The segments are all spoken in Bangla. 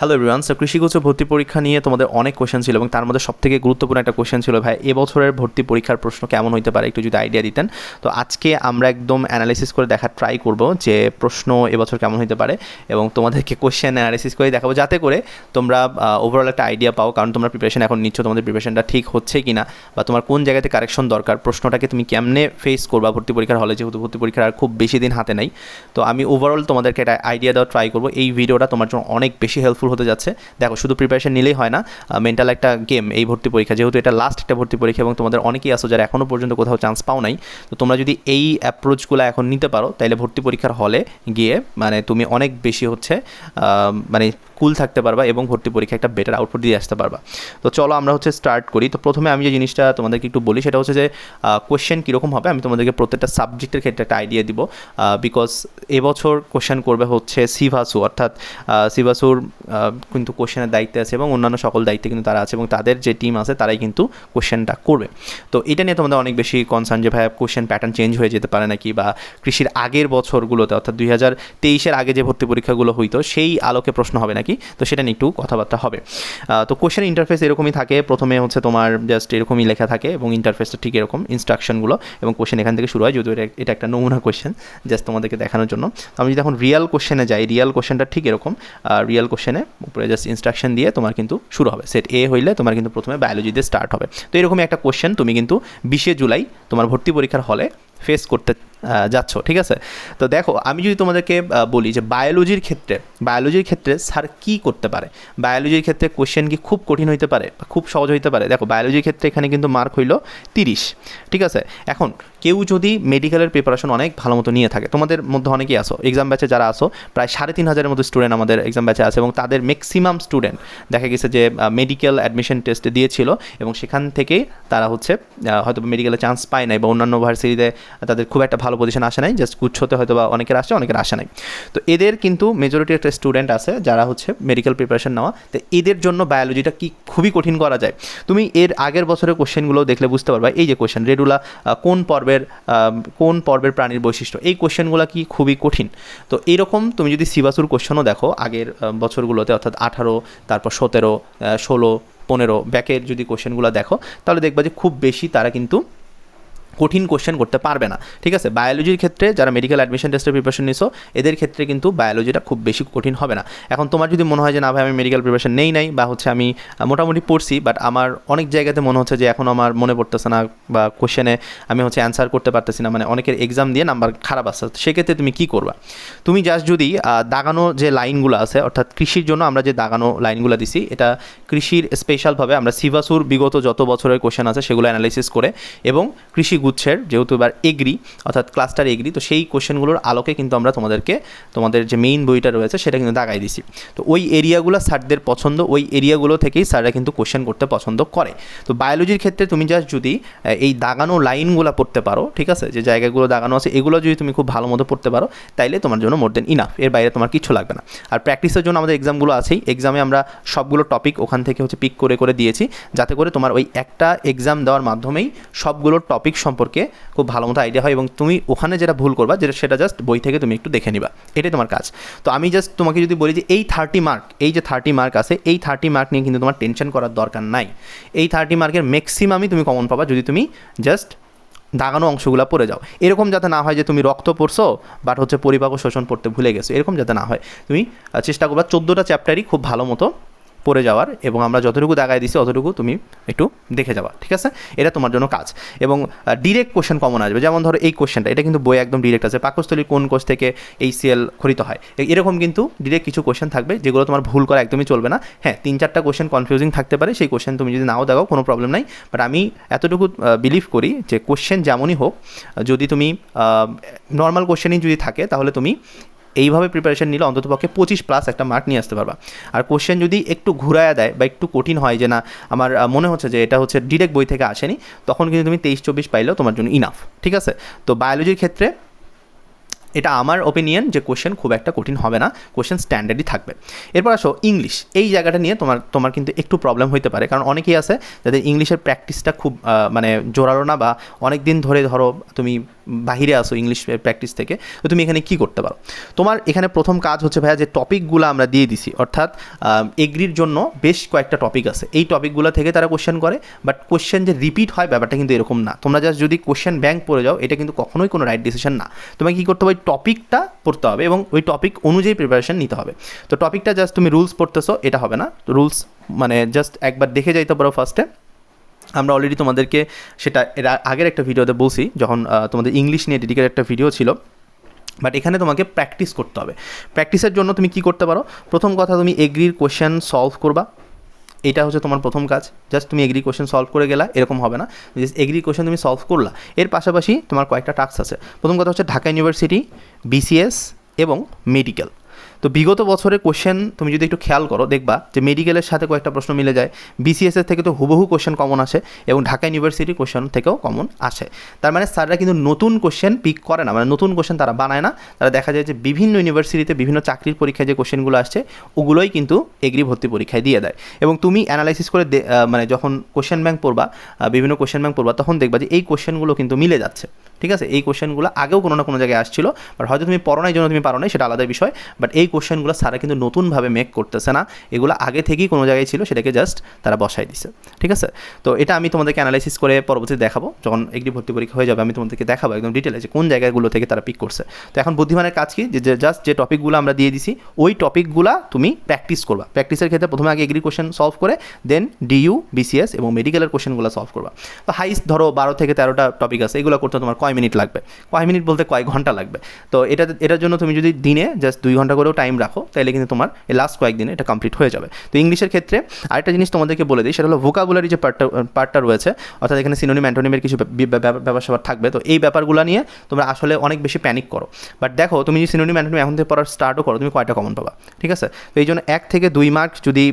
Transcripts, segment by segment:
হ্যালো এভরিওয়ান স্যার কৃষিগুচ্ছ ভর্তি পরীক্ষা নিয়ে তোমাদের অনেক কোশ্চেন ছিল এবং তার মধ্যে সবথেকে গুরুত্বপূর্ণ একটা কোশ্চেন ছিল, ভাই, এবছরের ভর্তি পরীক্ষার প্রশ্ন কেমন হতে পারে একটু যদি আইডিয়া দিতেন। তো আজকে আমরা একদম অ্যানালাইসিস করে দেখার ট্রাই করব যে প্রশ্ন এবছর কেমন হতে পারে এবং তোমাদেরকে কোশ্চেন অ্যানালাইসিস করে দেখাবো, যাতে করে তোমরা ওভারঅল একটা আইডিয়া পাও, কারণ তোমরা প্রিপারেশন এখন নিচ্ছ, তোমাদের প্রিপারেশনটা ঠিক হচ্ছে কি না বা তোমার কোন জায়গাতে কারেকশন দরকার, প্রশ্নটাকে তুমি কেমনে ফেস করবা ভর্তি পরীক্ষার হলে যেহেতু ভর্তি পরীক্ষার খুব বেশি দিন হাতে নেই। তো আমি ওভারঅল তোমাদেরকে একটা আইডিয়া দেওয়ার ট্রাই করব, এই ভিডিওটা তোমার জন্য অনেক বেশি হেল্পফুল হতে যাচ্ছে। দেখো, শুধু প্রিপারেশন নিলেই হয় না মেন্টাল একটা গেম এই ভর্তি পরীক্ষা। যেহেতু এটা লাস্ট একটা ভর্তি পরীক্ষা এবং তোমাদের অনেকেই আসো যারা এখনও পর্যন্ত কোথাও চান্স পাও নাই, তো তোমরা যদি এই অ্যাপ্রোচগুলো এখন নিতে পারো তাহলে ভর্তি পরীক্ষার হলে গিয়ে মানে তুমি অনেক বেশি হচ্ছে মানে কুল থাকতে পারবা এবং ভর্তি পরীক্ষা একটা বেটার আউটপুট দিয়ে আসতে পারবা। তো চলো আমরা হচ্ছে স্টার্ট করি। তো প্রথমে আমি যে জিনিসটা তোমাদেরকে একটু বলি, সেটা হচ্ছে যে কোয়েশ্চেন কীরকম হবে, আমি তোমাদেরকে প্রত্যেকটা সাবজেক্টের ক্ষেত্রে একটা আইডিয়া দিব। বিকজ এবছর কোশ্চেন করবে হচ্ছে সিভাসু অর্থাৎ সিভাসুর কিন্তু কোশ্চেনের দায়িত্বে আছে এবং অন্যান্য সকল দায়িত্বে কিন্তু তারা আছে এবং তাদের যে টিম আছে তারাই কিন্তু কোশ্চেনটা করবে। তো এটা নিয়ে তোমাদের অনেক বেশি কনসার্ন যে ভাই কোশ্চেন প্যাটার্ন চেঞ্জ হয়ে যেতে পারে নাকি বা কৃষির আগের বছরগুলোতে অর্থাৎ দুই হাজার তেইশের আগে যে ভর্তি পরীক্ষাগুলো হইতো সেই আলোকে প্রশ্ন হবে নাকি? তো সেটা নিয়ে একটু কথাবার্তা হবে। তো কোশ্চেন ইন্টারফেস এরকমই থাকে। প্রথমে হচ্ছে তোমার জাস্ট এরকমই লেখা থাকে এবং ইন্টারফেসটা ঠিক এরকম ইনস্ট্রাকশনগুলো এবং কোশ্চেন এখান থেকে শুরু হয়, যদিও এটা- একটা নমুনা কোশ্চেন জাস্ট তোমাদেরকে দেখানোর জন্য। আমি যদি এখন রিয়াল কোশ্চেনে যাই রিয়াল কোশ্চেনটা ঠিক এরকম রিয়াল কোশ্চেনে উপরে জাস্ট ইনস্ট্রাকশন দিয়ে তোমার কিন্তু শুরু হবে। সেট এ হইলে তোমার কিন্তু প্রথমে বায়োলজি দিয়ে স্টার্ট হবে। তো এরকমই একটা কোশ্চেন তুমি কিন্তু বিশে জুলাই তোমার ভর্তি পরীক্ষার হলে ফেস করতে যাচ্ছ, ঠিক আছে? তো দেখো, আমি যদি তোমাদেরকে বলি যে বায়োলজির ক্ষেত্রে বায়োলজির ক্ষেত্রে স্যার কী করতে পারে? বায়োলজির ক্ষেত্রে কোশ্চেন কি খুব কঠিন হইতে পারে খুব সহজ হইতে পারে? দেখো বায়োলজির ক্ষেত্রে এখানে কিন্তু মার্ক হইল তিরিশ, ঠিক আছে? এখন, কেউ যদি মেডিকেলের প্রিপারেশন অনেক ভালো মতো নিয়ে থাকে, তোমাদের মধ্যে অনেকেই আসো এক্সাম ব্যাচে যারা আসো প্রায় সাড়ে তিন হাজারের মতো স্টুডেন্ট আমাদের এক্সাম ব্যাচে আছে এবং তাদের ম্যাক্সিমাম স্টুডেন্ট দেখা গেছে যে মেডিকেল অ্যাডমিশন টেস্ট দিয়েছিল এবং সেখান থেকেই তারা হচ্ছে হয়তো মেডিকেলে চান্স পায় নাই বা অন্যান্য ভার্সিটিতে তাদের খুব একটা ভালো পজিশন আসে নাই জাস্ট গুচ্ছতে হয়তো বা অনেকের আসে অনেকের আসে নাই। তো এদের কিন্তু মেজরিটি একটা স্টুডেন্ট আছে, যারা হচ্ছে মেডিকেল প্রিপারেশন নেওয়া। তো এদের জন্য বায়োলজিটা কি খুবই কঠিন করা যায়? তুমি এর আগের বছরের কোশ্চেনগুলো দেখলে বুঝতে পারবা, এই যে কোশ্চেন রেডুলা কোন পর্বের কোন পর্বের প্রাণীর বৈশিষ্ট্য? এই কোশ্চেনগুলো কি খুবই কঠিন? তো এইরকম তুমি যদি সিবাসুর কোশ্চেনও দেখো, আগের বছরগুলোতে, অর্থাৎ আঠারো, তারপর সতেরো ষোলো, পনেরো, ব্যাকের যদি কোশ্চেনগুলো দেখো, তাহলে দেখবা যে খুব বেশি তারা কিন্তু কঠিন কোশ্চেন করতে পারবে না। ঠিক আছে? বায়োলজির ক্ষেত্রে যারা মেডিকেল অ্যাডমিশন টেস্টের প্রিপারেশন নিছো, এদের ক্ষেত্রে কিন্তু বায়োলজিটা খুব বেশি কঠিন হবে না। এখন তোমার যদি মনে হয় যে, না ভাই, আমি মেডিকেল প্রিপারেশন নেই নাই বা হচ্ছে আমি মোটামুটি পড়ছি বাট আমার অনেক জায়গাতে মনে হচ্ছে যে, এখন আমার মনে পড়তেছে না বা কোশ্চেনে আমি হচ্ছে অ্যান্সার করতে পারতেছি না। মানে অনেকের এক্সাম দিয়ে নাম্বার খারাপ আসছে সেক্ষেত্রে তুমি কী করবা? তুমি জাস্ট যদি দাগানো যে লাইনগুলো আছে, অর্থাৎ কৃষির জন্য আমরা যে দাগানো লাইনগুলো দিছি, এটা কৃষির স্পেশালভাবে আমরা সিভাসুর বিগত যত বছরের কোশ্চেন আছে, সেগুলো অ্যানালাইসিস করে এবং কৃষি গুচ্ছের যেহেতু এবার এগ্রি অর্থাৎ ক্লাস্টার এগ্রি তো সেই কোশ্চেনগুলোর আলোকে কিন্তু আমরা তোমাদেরকে, তোমাদের যে মেইন বইটা রয়েছে সেটা কিন্তু দাগাই দিছি। তো ওই এরিয়াগুলো স্যারদের পছন্দ, ওই এরিয়াগুলো থেকেই স্যাররা কিন্তু কোশ্চেন করতে পছন্দ করে। তো বায়োলজির ক্ষেত্রে তুমি জাস্ট যদি এই দাগানো লাইনগুলো পড়তে পারো, ঠিক আছে? যে জায়গাগুলো দাগানো আছে, এগুলো যদি তুমি খুব ভালো মতো পড়তে পারো, তাইলে তোমার জন্য মোর দেন ইনাফ এর বাইরে তোমার কিছু লাগবে না। আর প্র্যাকটিসের জন্য আমাদের এক্সামগুলো আছেই। এক্সামে আমরা সবগুলো টপিক ওখান থেকে হচ্ছে পিক করে করে দিয়েছি, যাতে করে তোমার ওই একটা এক্সাম দেওয়ার মাধ্যমেই সবগুলো টপিক সম্পর্কে খুব ভালো মতো আইডিয়া হয় এবং তুমি ওখানে যেটা ভুল করবা, যেটা সেটা জাস্ট বই থেকে তুমি একটু দেখে নিবা। এটাই তোমার কাজ। তো আমি জাস্ট তোমাকে যদি বলি যে এই থার্টি মার্ক এই যে থার্টি মার্ক আছে, এই থার্টি মার্ক নিয়ে কিন্তু তোমার টেনশন করার দরকার নাই। এই থার্টি মার্কের ম্যাক্সিমামই তুমি কমন পাবা যদি তুমি জাস্ট দাগানো অংশগুলো পড়ে যাও। এরকম যাতে না হয় যে তুমি রক্ত পড়ছো বাট হচ্ছে পরিপাক শোষণ পড়তে ভুলে গেছো। এরকম যাতে না হয়। তুমি চেষ্টা করবা চোদ্দোটা চ্যাপ্টারই খুব ভালো মতো পড়ে যাওয়ার এবং আমরা যতটুকু দাগায় দিছি, অতটুকু তুমি একটু দেখে যাওয়া ঠিক আছে? এটা তোমার জন্য কাজ। এবং ডিরেক্ট কোশ্চেন কমন আসবে। যেমন ধরো এই কোশ্চেনটা এটা কিন্তু বই একদম ডিরেক্ট আছে। পাকস্থলীর কোন কোষ থেকে এই সিএল খরিত হয়? এরকম কিন্তু ডিরেক্ট কিছু কোশ্চেন থাকবে, যেগুলো তোমার ভুল করা একদমই চলবে না। হ্যাঁ তিন চারটা কোশ্চেন কনফিউজিং থাকতে পারে। সেই কোশ্চেন তুমি যদি নাও দেখাও কোনো প্রবলেম নাই। বাট আমি এতটুকু বিলিভ করি যে কোশ্চেন যেমনই হোক যদি তুমি নর্মাল কোশ্চেনই যদি থাকে, তাহলে তুমি এইভাবে প্রিপারেশন নিলে অন্ততপক্ষে পঁচিশ প্লাস একটা মার্ক নিয়ে আসতে পারবা। আর কোশ্চেন যদি একটু ঘুরায়া দেয় বা একটু কঠিন হয় যে না, আমার মনে হচ্ছে যে এটা হচ্ছে ডিরেক্ট বই থেকে আসেনি, তখন কিন্তু তুমি তেইশ, চব্বিশ পাইলেও তোমার জন্য ইনাফ ঠিক আছে? তো বায়োলজির ক্ষেত্রে এটা আমার ওপিনিয়ন যে কোশ্চেন খুব একটা কঠিন হবে না কোশ্চেন স্ট্যান্ডার্ডই থাকবে। এরপর আসো ইংলিশ এই জায়গাটা নিয়ে তোমার তোমার কিন্তু একটু প্রবলেম হতে পারে। কারণ অনেকেই আছে যাদের ইংলিশের প্র্যাকটিসটা খুব মানে জোরালো না বা অনেক দিন ধরে ধরো তুমি বাহিরে আসো ইংলিশ প্র্যাকটিস থেকে, তো তুমি এখানে কি করতে পারো? তোমার এখানে প্রথম কাজ হচ্ছে ভাইয়া যে টপিকগুলো আমরা দিয়ে দিছি, অর্থাৎ এগ্রির জন্য বেশ কয়েকটা টপিক আছে। এই টপিকগুলো থেকে তারা কোশ্চেন করে বাট কোশ্চেন যে রিপিট হয় ব্যাপারটা কিন্তু এরকম না। তোমরা জাস্ট যদি কোশ্চেন ব্যাংক পড়ে যাও, এটা কিন্তু কখনোই কোনো রাইট ডিসিশন না। তোমাকে কী করতে হবে? ওই টপিকটা পড়তে হবে এবং ওই টপিক অনুযায়ী প্রিপারেশন নিতে হবে। তো টপিকটা জাস্ট তুমি রুলস পড়তেছো, এটা হবে না। রুলস মানে জাস্ট একবার দেখে যাইতে পারো ফার্স্টে আমরা অলরেডি তোমাদেরকে সেটা এর আগের একটা ভিডিওতে বলছি, যখন তোমাদের ইংলিশ নিয়ে ডেডিকেট একটা ভিডিও ছিল। বাট এখানে তোমাকে প্র্যাকটিস করতে হবে। প্র্যাকটিসের জন্য তুমি কি করতে পারো? প্রথম কথা, তুমি এগ্রির কোশ্চেন সলভ করবা। এটা হচ্ছে তোমার প্রথম কাজ। জাস্ট তুমি এগ্রি কোশ্চেন সলভ করে গেলা, এরকম হবে না। জাস্ট এগ্রি কোশ্চেন তুমি সলভ করলা। এর পাশাপাশি তোমার কয়েকটা টাস্ক আছে। প্রথম কথা হচ্ছে ঢাকা ইউনিভার্সিটি বিসিএস এবং মেডিকেল তো বিগত বছরের কোশ্চেন তুমি যদি একটু খেয়াল করো, দেখবা যে মেডিকেলের সাথে কয়েকটা প্রশ্ন মিলে যায়। বিসিএসের থেকে তো হুবহু কোশ্চেন কমন আসে এবং ঢাকা ইউনিভার্সিটি কোশ্চেন থেকেও কমন আসে। তার মানে স্যাররা কিন্তু নতুন কোশ্চেন পিক করে না মানে নতুন কোশ্চেন তারা বানায় না। তারা দেখা যায় যে বিভিন্ন ইউনিভার্সিটিতে বিভিন্ন চাকরির পরীক্ষায় যে কোশ্চেনগুলো আসছে, ওগুলোই কিন্তু এগ্রি ভর্তি পরীক্ষায় দিয়ে দেয়। এবং তুমি অ্যানালাইসিস করে মানে যখন কোশ্চেন ব্যাংক পড়বা বিভিন্ন কোশ্চেন ব্যাংক পড়বা, তখন দেখবা যে এই কোশ্চেনগুলো কিন্তু মিলে যাচ্ছে। ঠিক আছে? এই কোশ্চেনগুলো আগেও কোনো না কোনো জায়গায় আসছিল বাট হয়তো তুমি পড়ো জন্য তুমি পারো সেটা আলাদা বিষয়। বাট এই কোশ্চেনগুলো সারা কিন্তু নতুনভাবে মেক করতেছে না। এগুলো আগে থেকেই কোনো জায়গায় ছিল, সেটাকে জাস্ট তারা বসাই দিছে। ঠিক আছে? তো এটা আমি তোমাদেরকে অ্যানালাইসিস করে পরবর্তীতে দেখাবো। যখন এগ্রি ভর্তি পরীক্ষা হয়ে যাবে, আমি তোমাদেরকে দেখাবো একদম ডিটেলে যে কোন জায়গাগুলো থেকে তারা পিক করছে। তো এখন বুদ্ধিমানের কাজ কি? যে জাস্ট যে টপিকগুলো আমরা দিয়ে দিছি, ওই টপিকগুলো তুমি প্র্যাকটিস করবা। প্র্যাকটিসের ক্ষেত্রে প্রথমে আগে এগ্রি কোশ্চেন সলভ করে দেন ডিইউ বিসিএস এবং মেডিকেলের কোশ্চেনগুলো সলভ করবা। তো হাইস্ট ধরো বারো থেকে তেরোটা টপিক আছে, এগুলো করতে তোমার কয় মিনিট লাগবে? কয় মিনিট বলতে কয় ঘণ্টা লাগবে? তো এটা এটার জন্য তুমি যদি দিনে জাস্ট দুই ঘণ্টা করেও টাইম রাখো তাহলে কিন্তু তোমার এই লাস্ট কয়েকদিনে এটা কমপ্লিট হয়ে যাবে। তো ইংলিশের ক্ষেত্রে আরেকটা জিনিস তোমাদেরকে বলে দিই, সেটা হলো ভোকাবুলারি যে পার্টটা পার্টটা রয়েছে, অর্থাৎ এখানে সিনোনিম অ্যান্টোনিমের কিছু ব্যাপ- ব্যাপ- ব্যাপার থাকবে। তো এই ব্যাপারগুলো নিয়ে তোমরা আসলে অনেক বেশি প্যানিক করো। বাট দেখো, তুমি যদি সিনোনিম অ্যান্টোনিম এখন থেকে পড়ার স্টার্টও করো, তুমি কয়টা কমন পাবা? ঠিক আছে? তো এই জন্য এক থেকে দুই মার্ক যদি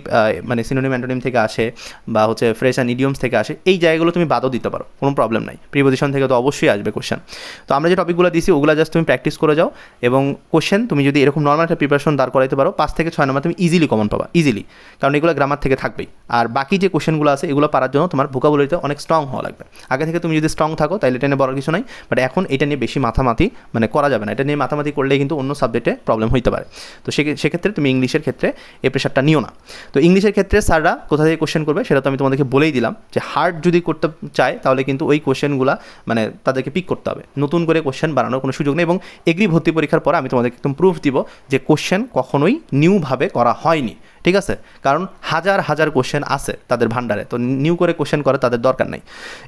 মানে সিনোনিম অ্যান্টোনিম থেকে আসে বা হচ্ছে ফ্রেশ অ্যান্ড ইডিয়মস থেকে আসে, এই জায়গাগুলো তুমি বাদও দিতে পারো, কোনো প্রবলেম নাই। প্রিপোজিশন থেকে তো অবশ্যই আসবে কোশ্চেন তো আমরা যে টপিকগুলো দিছি, ওগুলো জাস্ট তুমি প্র্যাকটিস করে যাও এবং কোশ্চেন তুমি যদি এরকম নর্মাল একটা প্রিপারেশন দাঁড় করাইতে পারো, পাঁচ থেকে ছয় নম্বর তুমি ইজিলি কমন পাবা ইজিলি কারণ এগুলো গ্রামার থেকে থাকবেই। আর বাকি যে কোশ্চেনগুলো আছে, এগুলো পারার জন্য তোমার ভোকাবুলারিতে অনেক স্ট্রং হওয়া লাগবে। আগে থেকে তুমি যদি স্ট্রং থাকো তাহলে এটা নিয়ে বড় কিছু নাই। বাট এখন এটা নিয়ে বেশি মাথামাতি মানে করা যাবে না। এটা নিয়ে মাথামাতি করলে কিন্তু অন্য সাবজেক্টে প্রবলেম হইতে পারে। তো সেক্ষেত্রে তুমি ইংলিশের ক্ষেত্রে এই প্রেশারটা নিও না। তো ইংলিশের ক্ষেত্রে স্যাররা কোথা থেকে কোশ্চেন করবে, সেটা তো আমি তোমাদেরকে বলেই দিলাম যে হার্ড যদি করতে চায়, তাহলে কিন্তু ওই কোশ্চেনগুলো মানে তাদেরকে পিক করতে হবে। নতুন করে কোশ্চেন বানানোর কোনো সুযোগ নেই এবং এগ্রি ভর্তি পরীক্ষার পর আমি তোমাদেরকে একদম প্রুফ দিব যে কোশ্চেন কখনোই নিউভাবে করা হয়নি, ঠিক আছে? কারণ হাজার হাজার কোশ্চেন আছে তাদের ভান্ডারে তো নিউ করে কোশ্চেন করা তাদের দরকার নেই।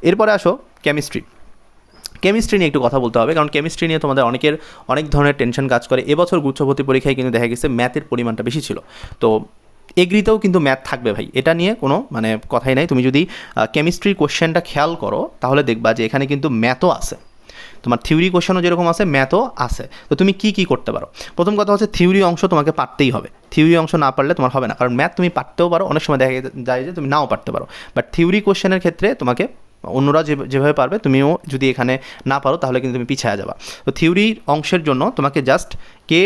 এরপরে আসো কেমিস্ট্রি কেমিস্ট্রি নিয়ে একটু কথা বলতে হবে, কারণ কেমিস্ট্রি নিয়ে তোমাদের অনেকের অনেক ধরনের টেনশন কাজ করে। এবছর গুচ্ছভর্তি পরীক্ষায় কিন্তু দেখা গেছে ম্যাথের পরিমাণটা বেশি ছিল। তো এগ্রিতেও কিন্তু ম্যাথ থাকবে ভাই, এটা নিয়ে কোনো মানে কথাই নাই। তুমি যদি কেমিস্ট্রির কোশ্চেনটা খেয়াল করো, তাহলে দেখবা যে এখানে কিন্তু ম্যাথও আছে। তোমার থিওরি কোশ্চেনও যেরকম আছে ম্যাথও আছে। তো তুমি কি কি করতে পারো? প্রথম কথা হচ্ছে থিওরি অংশ তোমাকে পারতেই হবে। থিওরি অংশ না পারলে তোমার হবে না। কারণ ম্যাথ তুমি পারতেও পারো, অনেক সময় দেখা যায় যে তুমি নাও পারতে পারো। বাট থিওরি কোশ্চেনের ক্ষেত্রে তোমাকে অন্যরা যে, যেভাবে পারবে, তুমিও যদি এখানে না পারো, তাহলে কিন্তু তুমি পিছিয়ে যাবা। তো থিওরি অংশের জন্য তোমাকে জাস্ট কে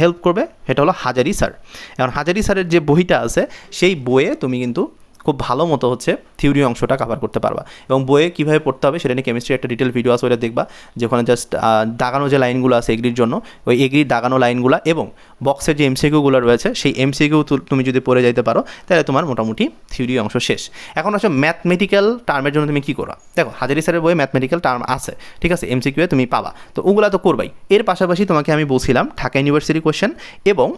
হেল্প করবে? সেটা হলো হাজারি স্যার এখন হাজারি স্যারের যে বইটা আছে, সেই বইয়ে তুমি কিন্তু খুব ভালো মতো হচ্ছে থিওরি অংশটা কাভার করতে পারবা। এবং বইয়ে কীভাবে পড়তে হবে সেটা নিয়ে কেমিস্ট্রি একটা ডিটেল ভিডিও আছে ওটা দেখবা। যেখানে জাস্ট দাগানো যে লাইনগুলো আছে এগ্রির জন্য, ওই এগ্রির দাগানো লাইনগুলো এবং বক্সের যে এমসিকিউগুলো রয়েছে, সেই এমসিকিউ তুমি যদি পড়ে যাইতে পারো, তাহলে তোমার মোটামুটি থিওরি অংশ শেষ। এখন হচ্ছে ম্যাথমেটিক্যাল টার্মের জন্য তুমি কী করো দেখো, হাজারি স্যারের বইয়ে ম্যাথমেটিক্যাল টার্ম আছে, ঠিক আছে? এমসিকিউয়ে তুমি পাবা। তো ওগুলো তো করবাই। এর পাশাপাশি তোমাকে আমি বলছিলাম ঢাকা ইউনিভার্সিটি কোশ্চেন এবং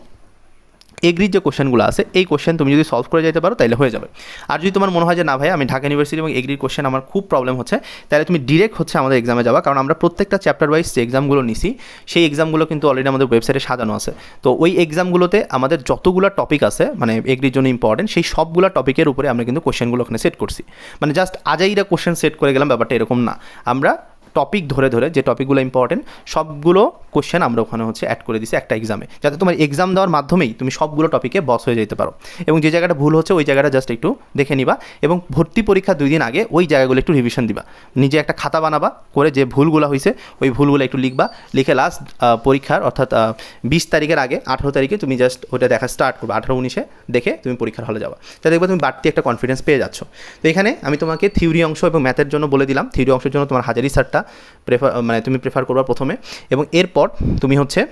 এগ্রির যে কোশ্চেনগুলো আছে, এই কোশ্চেন তুমি যদি সলভ করে যেতে পারো তাহলে হয়ে যাবে। আর যদি তোমার মনে হয় যে, না ভাই, আমি ঢাকা ইউনিভার্সিটি এবং এগ্রির কোশ্চেন আমার খুব প্রবলেম হচ্ছে তাহলে তুমি ডিরেক্ট হচ্ছে আমাদের এক্সামে যাওয়া কারণ আমরা প্রত্যেকটা চ্যাপ্টার ওয়াইজ যে এক্সামগুলো নিছি, সেই এক্সামগুলো কিন্তু অলরেডি আমাদের ওয়েবসাইটে সাজানো আছে। তো ওই এক্সামগুলোতে আমাদের যতগুলো টপিক আছে মানে এগ্রির জন্য ইম্পর্টেন্ট সেই সবগুলো টপিকের উপরে আমরা কিন্তু কোশ্চেনগুলো ওখানে সেট করছি। মানে জাস্ট আজাইরা কোশ্চেন সেট করে গেলাম, ব্যাপারটা এরকম না। আমরা টপিক ধরে ধরে, যে টপিকগুলো ইম্পর্টেন্ট সবগুলো কোশ্চেন আমরা ওখানে হচ্ছে অ্যাড করে দিছি একটা এক্সামে যাতে তোমার এক্সাম দেওয়ার মাধ্যমেই তুমি সবগুলো টপিকে বস হয়ে যেতে পারো। এবং যে জায়গাটা ভুল হচ্ছে, ওই জায়গাটা জাস্ট একটু দেখে নিবা এবং ভর্তি পরীক্ষা দুই দিন আগে ওই জায়গাগুলো একটু রিভিশন দিবা। নিজে একটা খাতা বানাবা করে যে ভুলগুলো হয়েছে, ওই ভুলগুলো একটু লিখবা। লিখে লাস্ট পরীক্ষার অর্থাৎ বিশ তারিখের আগে, আঠেরো তারিখে তুমি জাস্ট ওটা দেখা স্টার্ট করবে। আঠেরো উনিশে দেখে তুমি পরীক্ষার হলে যাবা। তা দেখবে তুমি বাড়তি একটা কনফিডেন্স পেয়ে যাচ্ছ। তো এখানে আমি তোমাকে থিওরি অংশ এবং ম্যাথের জন্য বলে দিলাম। থিওরি অংশের জন্য তোমার হাজারি স্যারটা প্রেফার মানে তুমি প্রেফার করবা প্রথমে। এবং এরপর তুমি হচ্ছে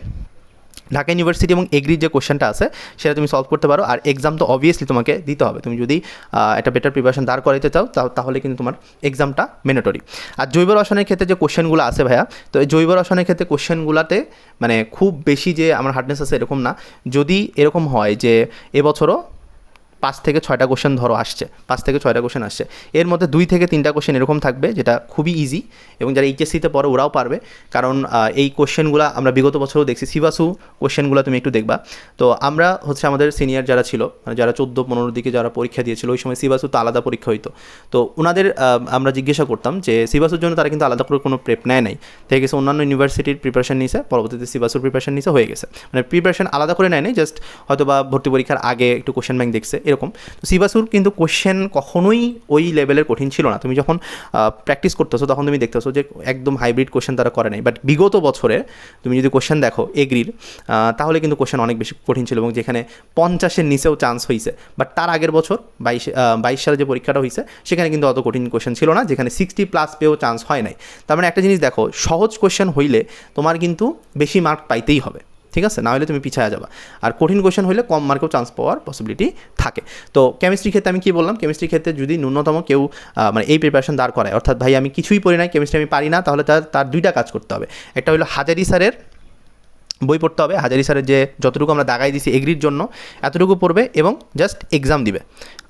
ঢাকা ইউনিভার্সিটি এবং এগ্রির যে কোশ্চেনটা আছে, সেটা তুমি সলভ করতে পারো। আর এক্সাম তো অবভিয়াসলি তোমাকে দিতে হবে। তুমি যদি একটা বেটার প্রিপারেশন দাঁড় করাইতে চাও তাহলে কিন্তু তোমার এক্সামটা মেনেটরি আর জৈব রসায়নের ক্ষেত্রে যে কোশ্চেনগুলো আছে ভাইয়া, তো এই জৈব রসায়নের ক্ষেত্রে কোশ্চেনগুলোতে মানে খুব বেশি যে আমার হার্ডনেস আছে এরকম না। যদি এরকম হয় যে এবছরও পাঁচ থেকে ছয়টা কোশ্চেন ধরো আসছে, পাঁচ থেকে ছয়টা কোশ্চেন আসছে। এর মধ্যে দুই থেকে তিনটা কোশ্চেন এরকম থাকবে, যেটা খুবই ইজি এবং যারা এইচএসসিতে পড়ে ওরাও পারবে। কারণ এই কোশ্চেনগুলো আমরা বিগত বছরও দেখছি। সিবাসু কোশ্চেনগুলো তুমি একটু দেখবা। তো আমরা হচ্ছে আমাদের সিনিয়র যারা ছিল মানে যারা চোদ্দ পনেরোর দিকে যারা পরীক্ষা দিয়েছিল, ওই সময় সিবাসু তো আলাদা পরীক্ষা হইতো। তো ওনাদের আমরা জিজ্ঞাসা করতাম যে সিবাসুর জন্য তারা কিন্তু আলাদা করে কোনো প্রেপ নেয় নাই। থেকে গেছে অন্যান্য ইউনিভার্সিটির প্রিপারেশন নিয়েছে পরবর্তীতে সিবাসুর প্রিপারেশন নিয়েছে হয়ে গেছে। মানে প্রিপারেশন আলাদা করে নেয় নাই জাস্ট হয়তো বা ভর্তি পরীক্ষার আগে একটু কোশ্চেন ব্যাংক দেখছে। এরকম। তো সিবাসুর কিন্তু কোশ্চেন কখনোই ওই লেভেলের কঠিন ছিল না। তুমি যখন প্র্যাকটিস করতেছো, তখন তুমি দেখতেছো যে একদম হাইব্রিড কোশ্চেন তারা করে নাই। বাট বিগত বছরে তুমি যদি কোশ্চেন দেখো এগ্রির তাহলে কিন্তু কোশ্চেন অনেক বেশি কঠিন ছিল এবং যেখানে পঞ্চাশের নিচেও চান্স হয়েছে বাট তার আগের বছর বাইশ বাইশ সালে যে পরীক্ষাটা হয়েছে সেখানে কিন্তু অত কঠিন কোশ্চেন ছিল না, যেখানে সিক্সটি প্লাস পেয়েও চান্স হয় নাই। তার মানে একটা জিনিস দেখো, সহজ কোশ্চেন হইলে তোমার কিন্তু বেশি মার্ক পাইতেই হবে। ঠিক আছে? না হলে তুমি পিছায় যাবা। আর কঠিন কোশ্চেন হলে কম মার্কেও চান্স পাওয়ার পসিবিলিটি থাকে। তো কেমিস্ট্রি ক্ষেত্রে আমি কি বললাম? কেমিস্ট্রি ক্ষেত্রে যদি ন্যূনতম কেউ মানে এই প্রিপারেশন দাঁড় করায়, অর্থাৎ ভাই আমি কিছুই পড়ি নাই কেমিস্ট্রি আমি পারি না, তাহলে তার তার দুইটা কাজ করতে হবে। একটা হলো হাজারি স্যারের বই পড়তে হবে। হাজারি স্যারের যে যতটুকু আমরা দাগাই দিছি এগ্রির জন্য, এতটুকু পড়বে এবং জাস্ট এক্সাম দিবে।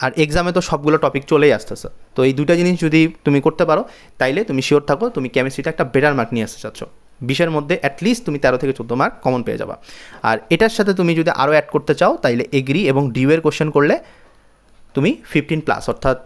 আর এক্সামে তো সবগুলো টপিক চলেই আসতেছে। তো এই দুইটা জিনিস যদি তুমি করতে পারো, তাইলে তুমি শিওর থাকো, তুমি কেমিস্ট্রিটা একটা বেটার মার্ক নিয়ে আসতে চাচ্ছ। বিশের মধ্যে অ্যাটলিস্ট তুমি তেরো থেকে চোদ্দ মার্ক কমন পেয়ে যাবা। আর এটার সাথে তুমি যদি আরও অ্যাড করতে চাও, তাইলে এগ্রি এবং ডিউয়ের কোশ্চেন করলে তুমি ফিফটিন প্লাস অর্থাৎ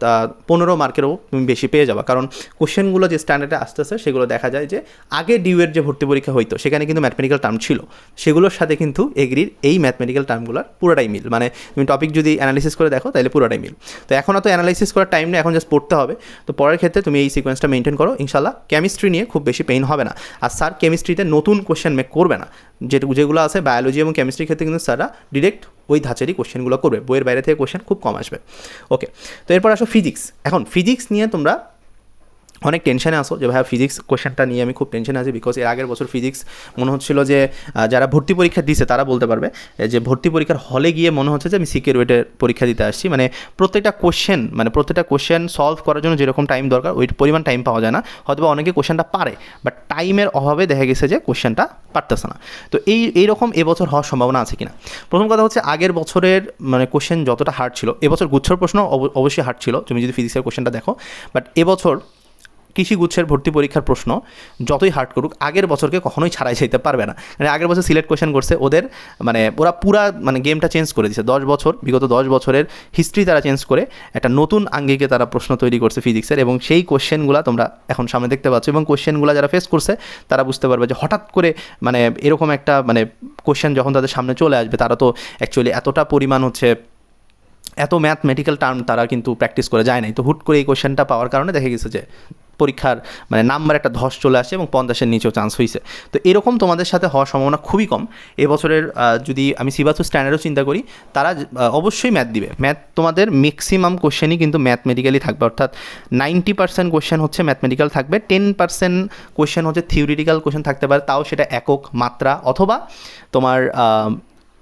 পনেরো মার্কেরও তুমি বেশি পেয়ে যাবা। কারণ কোশ্চেনগুলো যে স্ট্যান্ডার্ডে আসতেছে, সেগুলো দেখা যায় যে আগে ডিউয়ের যে ভর্তি পরীক্ষা হইতো, সেখানে কিন্তু ম্যাথমেটিক্যাল টার্ম ছিল। সেগুলোর সাথে কিন্তু এগ্রির এই ম্যাথমেটিক্যাল টার্মগুলোর পুরোটাই মিল। মানে তুমি টপিক যদি অ্যানালিসিস করে দেখো তাহলে পুরোটাই মিল। তো এখন অত অ্যানালাইসিস করার টাইম নেই, এখন জাস্ট পড়তে হবে। তো পরের ক্ষেত্রে তুমি এই সিকোয়েন্সটা মেনটেন করো। ইনশাল্লাহ কেমিস্ট্রি নিয়ে খুব বেশি পেইন হবে না। আর স্যার কেমিস্ট্রিতে নতুন কোশ্চেন মেক করবে না। যেটুকু যেগুলো আছে বায়োলজি এবং কেমিস্ট্রির ক্ষেত্রে কিন্তু স্যাররা ডিরেক্ট ওই ধাঁচেরই কোশ্চেনগুলো করবে। বইয়ের বাইরে থেকে কোশ্চেন খুব কম আসবে। ওকে তো এরপর আসো ফিজিক্স এখন ফিজিক্স নিয়ে তোমরা অনেক টেনশনে আসো যে, ভাইয়া ফিজিক্স কোশ্চেনটা নিয়ে আমি খুব টেনশনে আছি বিকজ এর আগের বছর ফিজিক্স মনে হচ্ছিল যে যারা ভর্তি পরীক্ষা দিছে, তারা বলতে পারবে যে ভর্তি পরীক্ষার হলে গিয়ে মনে হচ্ছে যে, আমি সিকিউর ওয়েটের পরীক্ষা দিতে আসছি। মানে প্রত্যেকটা কোশ্চেন মানে প্রত্যেকটা কোশ্চেন সলভ করার জন্য যেরকম টাইম দরকার, ওই পরিমাণ টাইম পাওয়া যায় না। হয়তো অনেকে কোশ্চেনটা পারে বাট টাইমের অভাবে দেখা গেছে যে কোশ্চেনটা পারতেছে না। তো এই, এইরকম এবছর হওয়ার সম্ভাবনা আছে কিনা? প্রথম কথা হচ্ছে, আগের বছরের মানে কোশ্চেন যতটা হার্ড ছিল, এবছর গুচ্ছর প্রশ্ন অব- অবশ্যই হার্ড ছিল, তুমি যদি ফিজিক্সের কোশ্চেনটা দেখো বাট এবছর কৃষি গুচ্ছের ভর্তি পরীক্ষার প্রশ্ন যতই হার্ড করুক, আগের বছরকে কখনোই ছাড়াই যেতে পারবে না। মানে আগের বছর সিলেক্ট কোয়েশন করছে, ওদের মানে ওরা পুরা মানে গেমটা চেঞ্জ করে দিয়েছে দশ বছর, বিগত দশ বছরের হিস্ট্রি তারা চেঞ্জ করে একটা নতুন আঙ্গিকে তারা প্রশ্ন তৈরি করছে ফিজিক্সের এবং সেই কোশ্চেনগুলো তোমরা এখন সামনে দেখতে পাচ্ছ এবং কোশ্চেনগুলো যারা ফেস করছে, তারা বুঝতে পারবে যে হঠাৎ করে মানে এরকম একটা মানে কোশ্চেন যখন তাদের সামনে চলে আসবে, তারা তো অ্যাকচুয়ালি এতটা পরিমাণ হচ্ছে, এত ম্যাথমেটিক্যাল টার্ম তারা কিন্তু প্র্যাকটিস করে যায় নাই। তো হুট করে এই কোশ্চেনটা পাওয়ার কারণে দেখা গেছে যে পরীক্ষার মানে নাম্বার একটা ধস চলে আসে এবং পঞ্চাশের নিচেও চান্স হয়েছে তো এরকম তোমাদের সাথে হওয়ার সম্ভাবনা খুবই কম। এবছরের যদি আমি সিবাসু স্ট্যান্ডার্ডও চিন্তা করি, তারা অবশ্যই ম্যাথ দিবে। ম্যাথ তোমাদের ম্যাক্সিমাম কোশ্চেনই কিন্তু ম্যাথমেটিক্যালি থাকবে। অর্থাৎ নাইনটি পার্সেন্ট কোশ্চেন হচ্ছে ম্যাথমেটিক্যাল থাকবে টেন পার্সেন্ট কোশ্চেন হচ্ছে থিওরিটিক্যাল কোশ্চেন থাকতে পারে, তাও সেটা একক মাত্রা। অথবা তোমার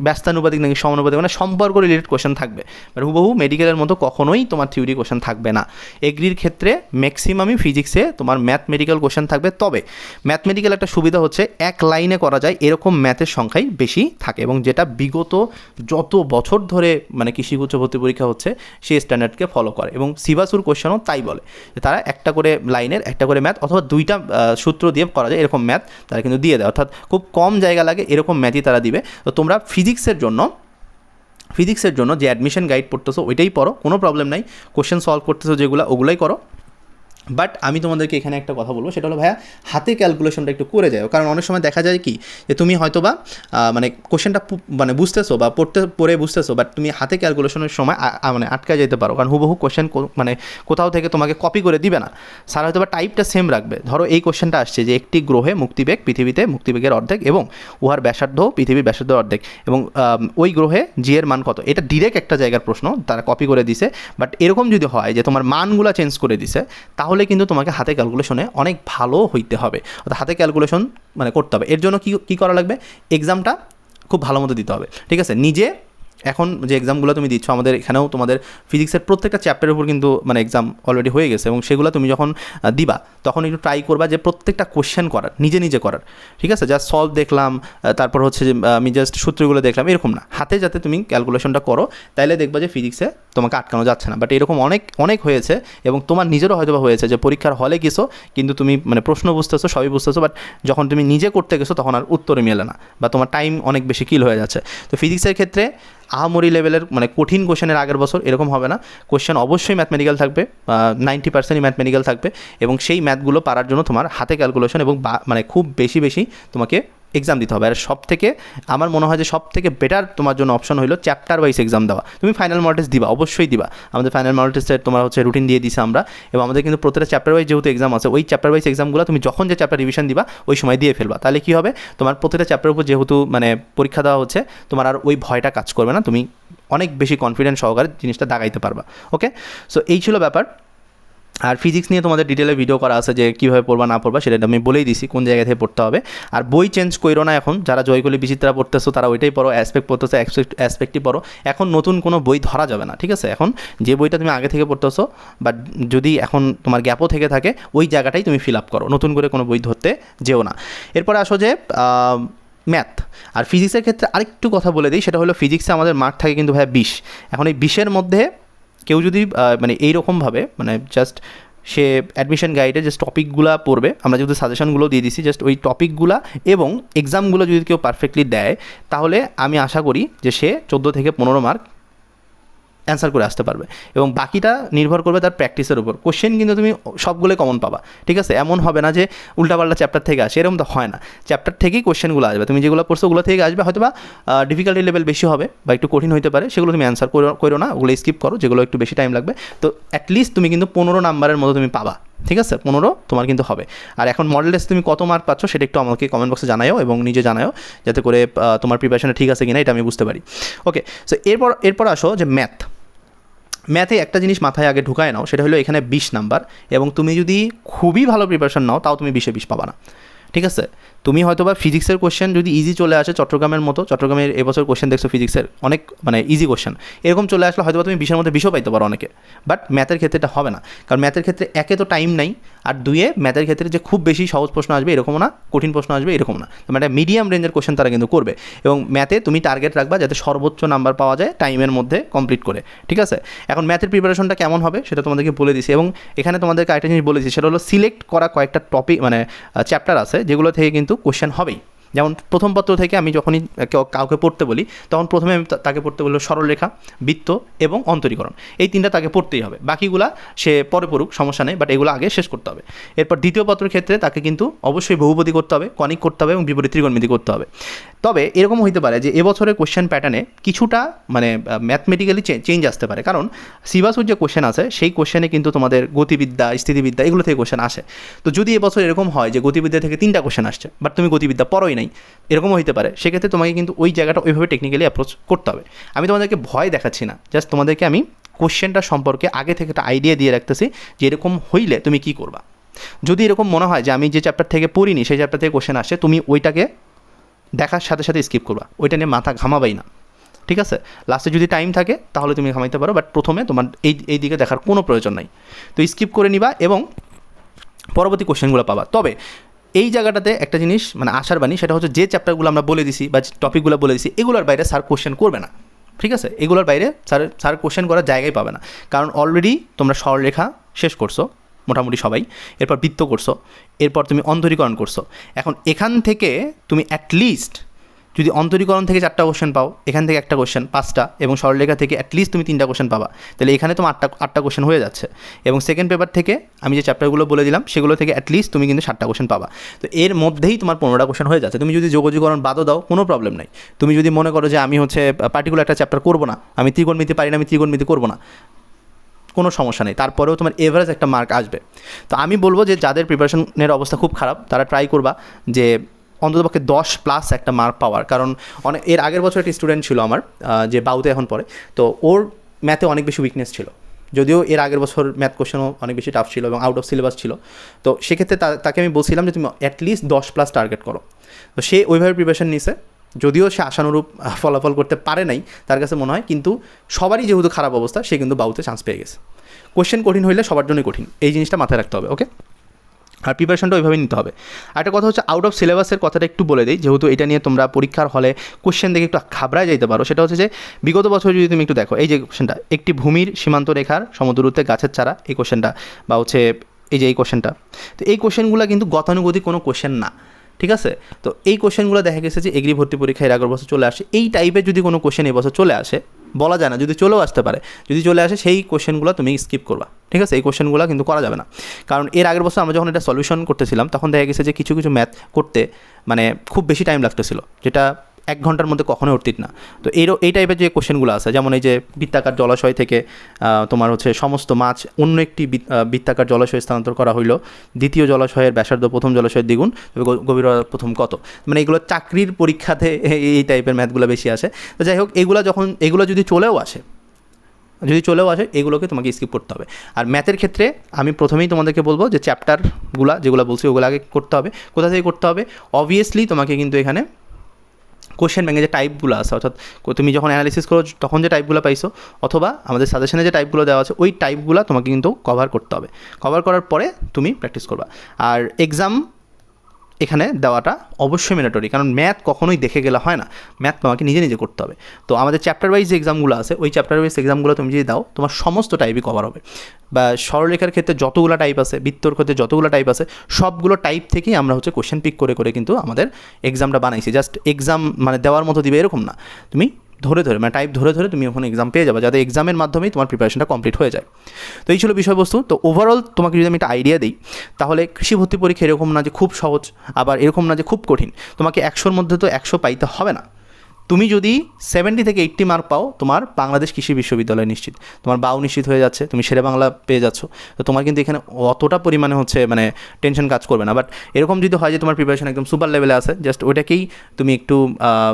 ব্যস্তানুপাতিক নাকি সমানুপাতিক মানে সম্পর্ক রিলেটেড কোশ্চেন থাকবে। মানে হুবহু মেডিকেলের মতো কখনোই তোমার থিওরি কোশ্চেন থাকবে না। এগ্রির ক্ষেত্রে ম্যাক্সিমামই ফিজিক্সে তোমার ম্যাথমেটিক্যাল কোশ্চেন থাকবে। তবে ম্যাথমেটিক্যাল একটা সুবিধা হচ্ছে, এক লাইনে করা যায়, এরকম ম্যাথের সংখ্যাই বেশি থাকে এবং যেটা বিগত যত বছর ধরে মানে কৃষিগুচ্ছ ভর্তি পরীক্ষা হচ্ছে, সেই স্ট্যান্ডার্ডকে ফলো করে এবং সিবাসুর কোশ্চেনও তাই বলে তারা একটা করে লাইনের একটা করে ম্যাথ অথবা দুইটা সূত্র দিয়ে করা যায়, এরকম ম্যাথ তারা কিন্তু দিয়ে দেয়। অর্থাৎ খুব কম জায়গা লাগে এরকম ম্যাথই তারা দিবে। তো তোমরা ফিজিক্সের জন্য ফিজিক্সের জন্য যে অ্যাডমিশন গাইড পড়তেছো, ওইটাই পড়ো, কোনো প্রবলেম নাই। কোশ্চেন সলভ করতেছো যেগুলো, ওগুলোই করো। বাট আমি তোমাদেরকে এখানে একটা কথা বলব, সেটা হলো ভাইয়া, হাতে ক্যালকুলেশনটা একটু করে যাও কারণ অনেক সময় দেখা যায় কি, যে তুমি হয়তো বা মানে কোশ্চেনটা মানে বুঝতেছো বা পড়তে, পড়ে বুঝতেছো বাট তুমি হাতে ক্যালকুলেশনের সময় মানে আটকা যেতে পারো। কারণ হুবহু কোশ্চেন মানে কোথাও থেকে তোমাকে কপি করে দিবে না। স্যার হয়তো বা টাইপটা সেম রাখবে। ধরো এই কোশ্চেনটা আসছে যে, একটি গ্রহে মুক্তিবেগ পৃথিবীতে মুক্তিবেগের অর্ধেক এবং উহার ব্যাসার্ধ পৃথিবীর ব্যাসার্ধ অর্ধেক। এবং ওই গ্রহে জি এর মান কত? এটা ডিরেক্ট একটা জায়গার প্রশ্ন, তারা কপি করে দিছে। বাট এরকম যদি হয় যে তোমার মানগুলা চেঞ্জ করে দিছে, তাহলে তাহলে কিন্তু তোমাকে হাতে ক্যালকুলেশনে অনেক ভালো হইতে হবে। অর্থাৎ হাতে ক্যালকুলেশন মানে করতে হবে। এর জন্য কী কী করা লাগবে? এক্সামটা খুব ভালো মতো দিতে হবে। ঠিক আছে? নিজে এখন যে এক্সামগুলো তুমি দিচ্ছ, আমাদের এখানেও তোমাদের ফিজিক্সের প্রত্যেকটা চ্যাপ্টারের উপর কিন্তু মানে এক্সাম অলরেডি হয়ে গেছে এবং সেগুলো তুমি যখন দিবা, তখন একটু ট্রাই করবা যে প্রত্যেকটা কোশ্চেন করার, নিজে নিজে করার, ঠিক আছে? জাস্ট সলভ দেখলাম তারপর হচ্ছে যে আমি জাস্ট সূত্রগুলো দেখলাম, এরকম না। হাতে যাতে তুমি ক্যালকুলেশনটা করো, তাইলে দেখবা যে ফিজিক্সে তোমাকে আটকানো যাচ্ছে না। বাট এরকম অনেক অনেক হয়েছে এবং তোমার নিজেরও হয়তো হয়েছে যে পরীক্ষার হলে গেছো, কিন্তু তুমি মানে প্রশ্ন বুঝতেছো, সবই বুঝতেছো বাট যখন তুমি নিজে করতে গেছো, তখন আর উত্তরে মেলে না বা তোমার টাইম অনেক বেশি কিল হয়ে যাচ্ছে। তো ফিজিক্সের ক্ষেত্রে আহামরি লেভেলের মানে কঠিন কোশ্চেনের আগের বছর এরকম হবে না। কোশ্চেন অবশ্যই ম্যাথমেটিক্যাল থাকবে নাইনটি পার্সেন্টই ম্যাথমেটিক্যাল থাকবে এবং সেই ম্যাথগুলো পারার জন্য তোমার হাতে ক্যালকুলেশন এবং মানে খুব বেশি বেশি তোমাকে এক্সাম দিতে হবে। আর সব থেকে আমার মনে হয় যে সব থেকে বেটার তোমার জন্য অপশন হলো চ্যাপ্টার ওয়াইজ এক্সাম দেওয়া। তুমি ফাইনাল মডেল টেস্ট দিবা, অবশ্যই দিবা। আমাদের ফাইনাল মডেল টেস্টের তোমার হচ্ছে রুটিন দিয়ে দিছে আমরা। এবং আমাদের কিন্তু প্রত্যেকটা চ্যাপ্টার ওয়াইজ যেহেতু এক্সাম আছে, ওই চ্যাপ্টার ওয়াইজ এক্সামগুলো তুমি যখন যে চ্যাপ্টার রিভিশন দিবা, ওই সময় দিয়ে ফেলবা। তাহলে কী হবে? তোমার প্রত্যেকটা চ্যাপ্টারের উপর যেহেতু মানে পরীক্ষা দেওয়া হচ্ছে, তোমার আর ওই ভয়টা কাজ করবে না। তুমি অনেক বেশি কনফিডেন্স সহকারে জিনিসটা দাগাইতে পারবা। ওকে সো এই ছিল ব্যাপার। আর ফিজিক্স নিয়ে তোমাদের ডিটেলে ভিডিও করা আছে যে কীভাবে পড়বা, না পড়বা, সেটা আমি বলেই দিছি কোন জায়গা থেকে পড়তে হবে। আর বই চেঞ্জ করো না এখন, যারা জয়কলি বিচিত্রা পড়তেছো, তারা ওইটাই পড়ো অ্যাসপেক্ট পড়তেছো অ্যাসপেক্টই পড়ো। এখন নতুন কোনো বই ধরা যাবে না, ঠিক আছে? এখন যে বইটা তুমি আগে থেকে পড়তেছো বাট যদি এখন তোমার গ্যাপও থেকে থাকে, ওই জায়গাটাই তুমি ফিল আপ করো, নতুন করে কোনো বই ধরতে যেও না। এরপরে আসো যে ম্যাথ আর ফিজিক্সের ক্ষেত্রে আরেকটু কথা বলে দিই, সেটা হলো ফিজিক্সে আমাদের মার্ক থাকে কিন্তু ভাই বিশ। এখন এই বিশের মধ্যে কেউ যদি মানে এইরকমভাবে মানে জাস্ট সে অ্যাডমিশন গাইডে জাস্ট টপিকগুলো পড়বে, আমরা যদি সাজেশনগুলো দিয়ে দিছি জাস্ট ওই টপিকগুলো এবং এক্সামগুলো যদি কেউ পারফেক্টলি দেয়, তাহলে আমি আশা করি যে সে চোদ্দ থেকে পনেরো মার্ক অ্যান্সার করে আসতে পারবে। এবং বাকিটা নির্ভর করবে তার প্র্যাকটিসের উপর। কোশ্চেন কিন্তু তুমি সবগুলোই কমন পাবা। ঠিক আছে? এমন হবে না যে উল্টাপাল্টা চ্যাপ্টার থেকে আসে, এরকম তো হয় না। চ্যাপ্টার থেকেই কোশ্চেনগুলো আসবে। তুমি যেগুলো পড়ছো ওগুলো থেকে আসবে। হয়তো বা ডিফিকাল্টি লেভেল বেশি হবে বা একটু কঠিন হতে পারে, সেগুলো তুমি অ্যান্সার করো করো না। ওগুলো স্কিপ করো, যেগুলো একটু বেশি টাইম লাগবে। তো অ্যাটলিস্ট তুমি কিন্তু পনেরো নাম্বারের মতো তুমি পাবা। ঠিক আছে? পনেরো, তোমার কিন্তু হবে। আর এখন মডেল টেস্ট তুমি কত মার্ক পাচ্ছ সেটা একটু আমাকে কমেন্ট বক্সে জানাও এবং নিজে জানাও যাতে করে তোমার প্রিপারেশনটা ঠিক আছে কিনা এটা আমি বুঝতে পারি। ওকে সো এরপর এরপর আসো যে ম্যাথ ম্যাথে একটা জিনিস মাথায় আগে ঢুকায় নাও, সেটা হলো এখানে বিশ নাম্বার এবং তুমি যদি খুবই ভালো প্রিপারেশন নাও, তাও তুমি বিশে বিশ পাবা না। ঠিক আছে? তুমি হয়তো বা ফিজিক্সের কোশ্চেন যদি ইজি চলে আসে চট্টগ্রামের মতো, চট্টগ্রামের এবছর কোশ্চেন দেখছ ফিজিক্সের, অনেক মানে ইজি কোশ্চেন এরকম চলে আসলে হয়তো তুমি বিশের মধ্যে বিষয় পাইতে পারো অনেকে। বাট ম্যাথের ক্ষেত্রে এটা হবে না। কারণ ম্যাথের ক্ষেত্রে একে তো টাইম নাই। আর দুয়ে ম্যাথের ক্ষেত্রে যে খুব বেশি সহজ প্রশ্ন আসবে এরকম না, কঠিন প্রশ্ন আসবে এরকম না। মানে মিডিয়াম রেঞ্জের কোশ্চেন তারা কিন্তু করবে। এবং ম্যাথে তুমি টার্গেট রাখবা যাতে সর্বোচ্চ নাম্বার পাওয়া যায় টাইমের মধ্যে কমপ্লিট করে। ঠিক আছে? এখন ম্যাথের প্রিপারেশনটা কেমন হবে সেটা তোমাদেরকে বলে দিছি। এবং এখানে তোমাদেরকে আরেকটা জিনিস বলেছি, সেটা হলো সিলেক্ট করা কয়েকটা টপিক মানে চ্যাপ্টার আছে, যেগুলো থেকে কিন্তু কোশ্চেন হবেই। যেমন প্রথম পত্র থেকে আমি যখনই কাউকে পড়তে বলি, তখন প্রথমে আমি তাকে পড়তে বলব সরলরেখা, বৃত্ত এবং অন্তরীকরণ। এই তিনটা তাকে পড়তেই হবে। বাকিগুলা সে পরে পড়ুক, সমস্যা নেই বাট এগুলো আগে শেষ করতে হবে। এরপর দ্বিতীয় পত্রের ক্ষেত্রে তাকে কিন্তু অবশ্যই বহুপতি করতে হবে, কনিক করতে হবে এবং বিপরীত ত্রিকোণমিতি করতে হবে। তবে এরকম হইতে পারে যে, এবছরের কোশ্চেন প্যাটার্নে কিছুটা মানে ম্যাথমেটিক্যালি চেঞ্জ আসতে পারে। কারণ সিবাসুর যে কোশ্চেন আছে, সেই কোশ্চেনে কিন্তু তোমাদের গতিবিদ্যা, স্থিতিবিদ্যা, এগুলো থেকে কোশ্চেন আসে। তো যদি এবছর এরকম হয় যে, গতিবিদ্যা থেকে তিনটা কোশ্চেন আসছে বাট তুমি গতিবিদ্যা পড়োই নাই। এরকমও হইতে পারে। সেক্ষেত্রে তোমাকে কিন্তু ওই জায়গাটা ওইভাবে টেকনিক্যালি অ্যাপ্রোচ করতে হবে। আমি তোমাদেরকে ভয় দেখাচ্ছি না। জাস্ট তোমাদেরকে আমি কোশ্চেনটা সম্পর্কে আগে থেকে একটা আইডিয়া দিয়ে রাখতেছি যে এরকম হইলে তুমি কী করবা। যদি এরকম মনে হয় যে আমি যে চ্যাপ্টার থেকে পড়িনি, সেই চ্যাপ্টার থেকে কোশ্চেন আসে, তুমি ওইটাকে দেখার সাথে সাথে স্কিপ করবা। ওইটা নিয়ে মাথা ঘামাবাই না। ঠিক আছে? লাস্টে যদি টাইম থাকে, তাহলে তুমি ঘামাইতে পারো বাট প্রথমে তোমার এই এই দিকে দেখার কোনো প্রয়োজন নাই। তো স্কিপ করে নিবা এবং পরবর্তী কোশ্চেনগুলো পাবা। তবে এই জায়গাটাতে একটা জিনিস মানে আশার বাণী, সেটা হচ্ছে যে চ্যাপ্টারগুলো আমরা বলে দিছি বা টপিকগুলো বলে দিছি, এগুলোর বাইরে স্যার কোশ্চেন করবে না। ঠিক আছে? এগুলোর বাইরে স্যার স্যার কোশ্চেন করার জায়গায় পাবে না। কারণ অলরেডি তোমরা সরলরেখা শেষ করছ, মোটামুটি সবাই। এরপর বৃত্ত করছ, এরপর তুমি অন্ধরীকরণ করছ। এখন এখান থেকে তুমি অ্যাটলিস্ট যদি অন্তরীকরণ থেকে চারটা কোশ্চেন পাও, এখান থেকে একটা কোশ্চেন পাঁচটা, এবং সরলরেখা থেকে অ্যাটলিস্ট তুমি তিনটা কোশ্চেন পাবা, তাহলে এখানে তোমার আটটা আটটা কোশ্চেন হয়ে যাচ্ছে। এবং সেকেন্ড পেপার থেকে আমি যে চ্যাপ্টারগুলো বলে দিলাম, সেগুলো থেকে অ্যাটলিস্ট তুমি কিন্তু সাতটা কোশ্চেন পাবা। তো এর মধ্যেই তোমার পনেরোটা কোশ্চেন হয়ে যাচ্ছে। তুমি যদি যোগাযোগকরণ বাদও দাও, কোনো প্রবলেম নাই। তুমি যদি মনে করো যে আমি হচ্ছে পার্টিকুলার একটা চ্যাপ্টার করব না, আমি ত্রিকোণমিতি পারি না, আমি ত্রিকোণমিতি করব না, কোনো সমস্যা নেই। তারপরেও তোমার এভারেজ একটা মার্ক আসবে। তো আমি বলব যে যাদের প্রিপারেশনের অবস্থা খুব খারাপ, তারা ট্রাই করবা যে অন্ততপক্ষে দশ প্লাস একটা মার্ক পাওয়ার। কারণ অনেক এর আগের বছর একটা স্টুডেন্ট ছিল আমার যে বাউতে এখন পড়ে। তো ওর ম্যাথে অনেক বেশি উইকনেস ছিল। যদিও এর আগের বছর ম্যাথ কোশ্চেনও অনেক বেশি টাফ ছিল এবং আউট অফ সিলেবাস ছিল। তো সেক্ষেত্রে তাকে আমি বলছিলাম যে তুমি অ্যাটলিস্ট দশ প্লাস টার্গেট করো। তো সে ওইভাবে প্রিপারেশন নিছে। যদিও সে আশানুরূপ ফলাফল করতে পারে নাই, তার কাছে মনে হয়, কিন্তু সবারই যেহেতু খারাপ অবস্থা, সে কিন্তু বাউতে চান্স পেয়ে গেছে। কোশ্চেন কঠিন হইলে সবার জন্যই কঠিন। এই জিনিসটা মাথায় রাখতে হবে ওকে আর প্রিপারেশনটা ওইভাবে নিতে হবে। একটা কথা হচ্ছে আউট অফ সিলেবাসের কথাটা একটু বলে দিই, যেহেতু এটা নিয়ে তোমরা পরীক্ষার হলে কোশ্চেন দেখে একটু খাবড়ায় যেতে পারো, সেটা হচ্ছে যে বিগত বছর যদি তুমি একটু দেখো, এই যে কোশ্চেনটা একটি ভূমির সীমান্ত রেখার সমুদ্রতে গাছের চারা, এই কোশ্চেনটা বা হচ্ছে এই যে এই কোশ্চেনটা তো এই কোশ্চেনগুলো কিন্তু গতানুগতিক কোনো কোশ্চেন না, ঠিক আছে? তো এই কোশ্চেনগুলো দেখা গেছে যে এগ্রি ভর্তি পরীক্ষা এর আগের বছর চলে আসে, এই টাইপের যদি কোনো কোশ্চেন এবছর চলে আসে বলা যায় না, যদি চলেও আসতে পারে। যদি চলে আসে, সেই কোশ্চেনগুলো তুমি স্কিপ করবা। ঠিক আছে? এই কোশ্চেনগুলো কিন্তু করা যাবে না। কারণ এর আগের বছর আমরা যখন এটা সলিউশন করতেছিলাম, তখন দেখা গেছে যে কিছু কিছু ম্যাথ করতে মানে খুব বেশি টাইম লাগতেছিল। যেটা এক ঘণ্টার মধ্যে কখনোই উঠতিত না। তো এরও, এই টাইপের যে কোশ্চেনগুলো আছে, যেমন এই যে বৃত্তাকার জলাশয় থেকে তোমার হচ্ছে সমস্ত মাছ অন্য একটি বৃত- বৃত্তাকার জলাশয়ে স্থানান্তর করা হইল। দ্বিতীয় জলাশয়ের ব্যাসার্ধ প্রথম জলাশয়ের দ্বিগুণ গভীরতা প্রথম কত? মানে এগুলো চাকরির পরীক্ষাতে এই- এই টাইপের ম্যাথগুলো বেশি আসে। তো যাই হোক, এগুলো যখন, এগুলো যদি চলেও আসে, যদি চলেও আসে, এগুলোকে তোমাকে স্কিপ করতে হবে। আর ম্যাথের ক্ষেত্রে আমি প্রথমেই তোমাদেরকে বলব যে চ্যাপ্টারগুলো যেগুলো বলছি, ওগুলো আগে করতে হবে। কোথা থেকে করতে হবে? অবভিয়াসলি তোমাকে কিন্তু এখানে কোশ্চেন ব্যাঙ্কে যে টাইপগুলো আছে, অর্থাৎ তুমি যখন অ্যানালিসিস করো, তখন যে টাইপগুলো পাইছো, অথবা আমাদের সাজেশনে যে টাইপগুলো দেওয়া আছে, ওই টাইপগুলো তোমাকে কিন্তু কভার করতে হবে। কভার করার পরে তুমি প্র্যাকটিস করবা। আর এক্সাম এখানে দেওয়াটা অবশ্যই ম্যান্ডেটরি কারণ ম্যাথ কখনোই দেখে গেলে হয় না। ম্যাথ তোমাকে নিজে নিজে করতে হবে। তো আমাদের চ্যাপ্টার ওয়াইজ যে এক্সামগুলো আছে, ওই চ্যাপ্টার ওয়াইজ এক্সামগুলো তুমি যদি দাও, তোমার সমস্ত টাইপই কভার হবে। বা সরলরেখার ক্ষেত্রে যতগুলো টাইপ আছে, বৃত্তর ক্ষেত্রে যতগুলো টাইপ আছে, সবগুলো টাইপ থেকেই আমরা হচ্ছে কোয়েশ্চেন পিক করে করে কিন্তু আমাদের এক্সামটা বানাইছি। জাস্ট এক্সাম মানে দেওয়ার মতো দিবে এরকম না। তুমি ধরে ধরে মানে টাইপ ধরে ধরে তুমি ওখানে এক্সাম পেয়ে যাবে, যাতে এক্সামের মাধ্যমেই তোমার প্রিপারেশনটা কমপ্লিট হয়ে যায়। তো এই ছিল বিষয়বস্তু। তো ওভারঅল তোমাকে যদি আমি একটা আইডিয়া দিই, তাহলে কৃষি ভর্তি পরীক্ষা এরকম না যে খুব সহজ, আবার এরকম না যে খুব কঠিন। তোমাকে একশোর মধ্যে তো একশো পাইতে হবে না। তুমি যদি সেভেন্টি থেকে এইট্টি মার্ক পাও, তোমার বাংলাদেশ কৃষি বিশ্ববিদ্যালয় নিশ্চিত। তোমার বাউ নিশ্চিত হয়ে যাচ্ছে, তুমি সেরে বাংলা পেয়ে যাচ্ছ। তো তোমার কিন্তু এখানে অতটা পরিমাণে হচ্ছে মানে টেনশন কাজ করবে না। বাট এরকম যদি হয় যে তোমার প্রিপারেশন একদম সুপার লেভেলে আছে জাস্ট ওইটাকেই তুমি একটু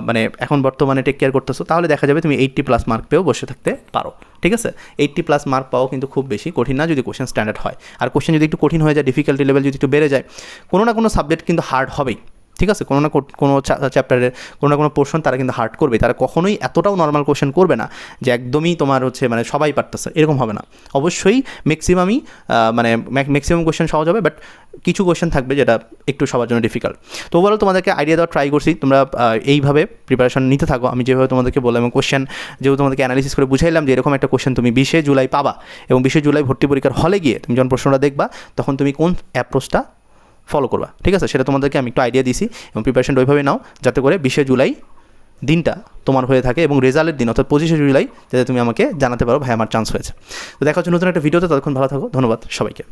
মানে এখন বর্তমানে টেক কেয়ার করতেছো, তাহলে দেখা যাবে তুমি এইট্টি প্লাস মার্ক পেয়েও বসে থাকতে পারো। ঠিক আছে? এইট্টি প্লাস মার্ক পাওয়া কিন্তু খুব বেশি কঠিন না যদি কোশ্চেন স্ট্যান্ডার্ড হয়। আর কোশ্চেন যদি একটু কঠিন হয়ে যায় ডিফিকাল্টি লেভেল যদি একটু বেড়ে যায়, কোনো না কোনো সাবজেক্ট কিন্তু হার্ড হবেই। ঠিক আছে? কোনো না কোনো চ্যাপ্টারের কোনো না কোনো পোর্শন তারা কিন্তু হার্ড করবে। তারা কখনোই এতটাও নর্মাল কোশ্চেন করবে না যে একদমই তোমার হচ্ছে মানে সবাই পারতেছে। এরকম হবে না। অবশ্যই ম্যাক্সিমামই মানে ম্যাক্সিমাম কোশ্চেন সহজ হবে বাট কিছু কোশ্চেন থাকবে যেটা একটু সবার জন্য ডিফিকাল্ট তো ওভারঅল তোমাদেরকে আইডিয়া দেওয়া ট্রাই করছি। তোমরা এইভাবে প্রিপারেশন নিতে থাকো। আমি যেভাবে তোমাদেরকে বললাম এবং কোশ্চেন যেহেতু তোমাদেরকে অ্যানালিসিস করে বুঝাইলাম যে এরকম একটা কোশ্চেন তুমি বিশে জুলাই পাবা এবং বিশে জুলাই ভর্তি পরীক্ষার হলে গিয়ে তুমি যখন প্রশ্নটা দেখবা, তখন তুমি কোন অ্যাপ্রোচটা ফলো করবা, ঠিক আছে? সেটা তোমাদেরকে আমি একটু আইডিয়া দিছি এবং প্রিপারেশনটা ওইভাবে নাও, যাতে করে বিশে জুলাই দিনটা তোমার হয়ে থাকে এবং রেজাল্টের দিন, অর্থাৎ পঁচিশে জুলাই, যাতে তুমি আমাকে জানাতে পারো, ভাই, আমার চান্স হয়েছে। তো দেখা হচ্ছে নতুন একটা ভিডিওতে ততক্ষণ ভালো থাকো, ধন্যবাদ সবাইকে।